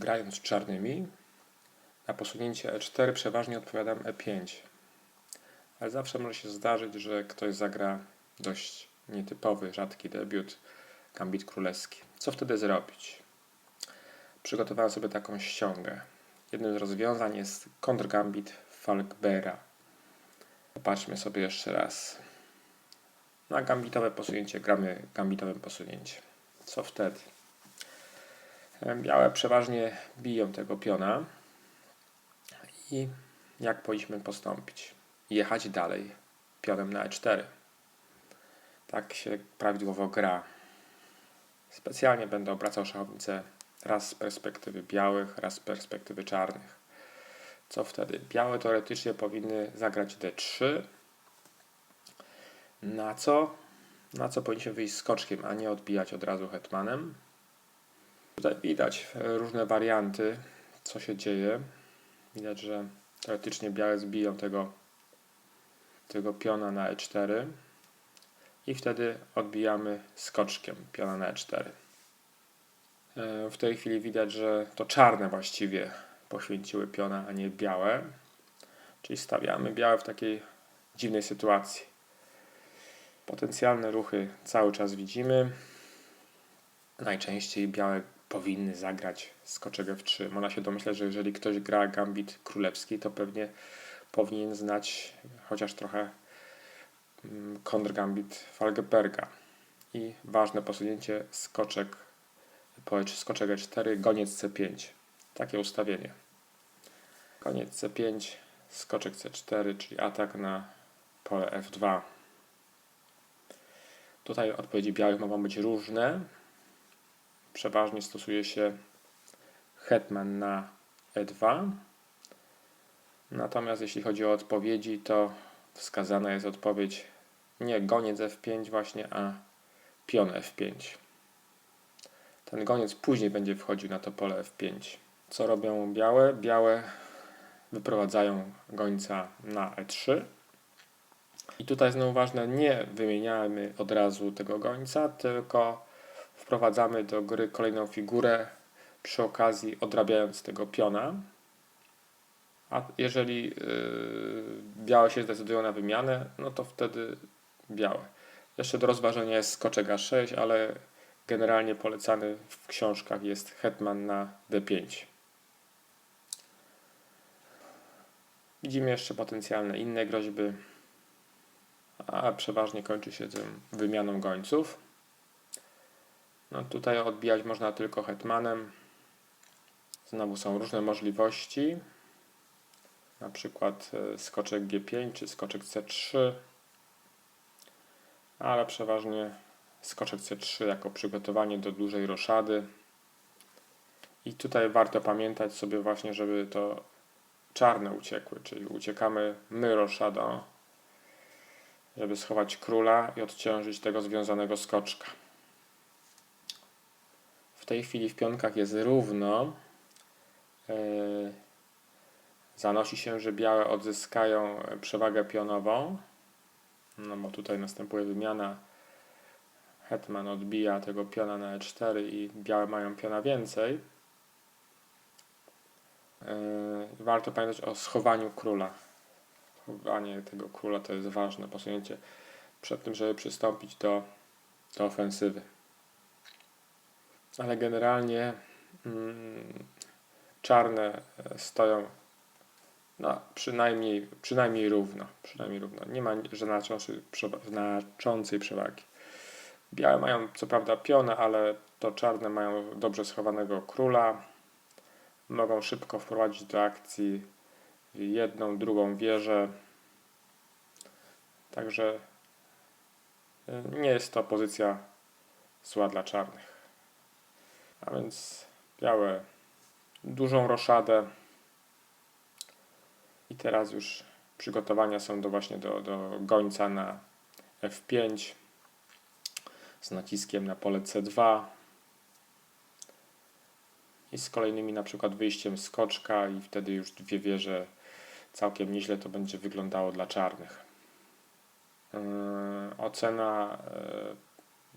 grając czarnymi, na posunięcie E4 przeważnie odpowiadam E5. Ale zawsze może się zdarzyć, że ktoś zagra dość nietypowy, rzadki debiut, gambit królewski. Co wtedy zrobić? Przygotowałem sobie taką ściągę. Jednym z rozwiązań jest kontrgambit Falkbera. Popatrzmy sobie jeszcze raz. Na gambitowe posunięcie gramy gambitowym posunięciem. Co wtedy? Białe przeważnie biją tego piona. I jak powinniśmy postąpić? Jechać dalej pionem na e4. Tak się prawidłowo gra. Specjalnie będę obracał szachownicę raz z perspektywy białych, raz z perspektywy czarnych. Co wtedy? Białe teoretycznie powinny zagrać d3. Na co? Na co powinniśmy wyjść skoczkiem, a nie odbijać od razu hetmanem. Tutaj widać różne warianty, co się dzieje. Widać, że teoretycznie białe zbiją tego, tego piona na e4 i wtedy odbijamy skoczkiem piona na e4. W tej chwili widać, że to czarne właściwie poświęciły piona, a nie białe. Czyli stawiamy białe w takiej dziwnej sytuacji. Potencjalne ruchy cały czas widzimy. Najczęściej białe powinny zagrać skoczek f3. Można się domyśleć, że jeżeli ktoś gra gambit królewski, to pewnie powinien znać chociaż trochę mm, kontrgambit Falgeberga. I ważne posunięcie skoczek, skoczek e4, goniec c5. Takie ustawienie. Koniec c5, skoczek c4, czyli atak na pole f2. Tutaj odpowiedzi białych mogą być różne. Przeważnie stosuje się hetman na e2. Natomiast jeśli chodzi o odpowiedzi, to wskazana jest odpowiedź nie goniec f5 właśnie, a pion f5. Ten goniec później będzie wchodził na to pole f5. Co robią białe? Białe wyprowadzają gońca na e3. I tutaj znowu ważne, nie wymieniamy od razu tego gońca, tylko wprowadzamy do gry kolejną figurę, przy okazji odrabiając tego piona. A jeżeli yy, białe się zdecydują na wymianę, no to wtedy białe. Jeszcze do rozważenia jest skoczek A6, ale generalnie polecany w książkach jest hetman na D5. Widzimy jeszcze potencjalne inne groźby, a przeważnie kończy się tym wymianą gońców. No tutaj odbijać można tylko hetmanem. Znowu są różne możliwości. Na przykład e, skoczek G5 czy skoczek C3. Ale przeważnie skoczek C3 jako przygotowanie do dużej roszady. I tutaj warto pamiętać sobie właśnie, żeby to czarne uciekły, czyli uciekamy my roszadą, żeby schować króla i odciążyć tego związanego skoczka. Tej chwili w pionkach jest równo. Yy, zanosi się, że białe odzyskają przewagę pionową. No bo tutaj następuje wymiana. Hetman odbija tego piona na e4 i białe mają piona więcej. Yy, warto pamiętać o schowaniu króla. Chowanie tego króla to jest ważne posunięcie przed tym, żeby przystąpić do, do ofensywy. Ale generalnie mm, czarne e, stoją no, przynajmniej, przynajmniej równo. Przynajmniej równo. Nie ma znaczącej, przewagi. Białe mają co prawda piony, ale to czarne mają dobrze schowanego króla mogą szybko wprowadzić do akcji jedną, drugą wieżę. Także y, nie jest to pozycja zła dla czarnych. A więc białe dużą roszadę. I teraz już przygotowania są do właśnie do, do gońca na F5 z naciskiem na pole C2 i z kolejnymi na przykład wyjściem skoczka i wtedy już dwie wieże całkiem nieźle to będzie wyglądało dla czarnych. Yy, ocena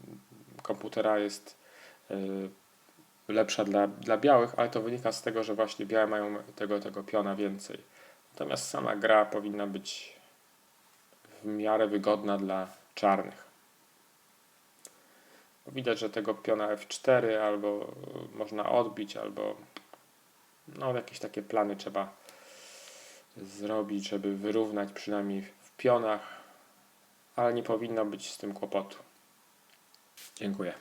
yy, komputera jest yy, lepsza dla, dla białych, ale to wynika z tego, że właśnie białe mają tego, tego piona więcej. Natomiast sama gra powinna być w miarę wygodna dla czarnych. Widać, że tego piona F4 albo można odbić, albo no jakieś takie plany trzeba zrobić, żeby wyrównać przynajmniej w pionach, ale nie powinno być z tym kłopotu. Dziękuję.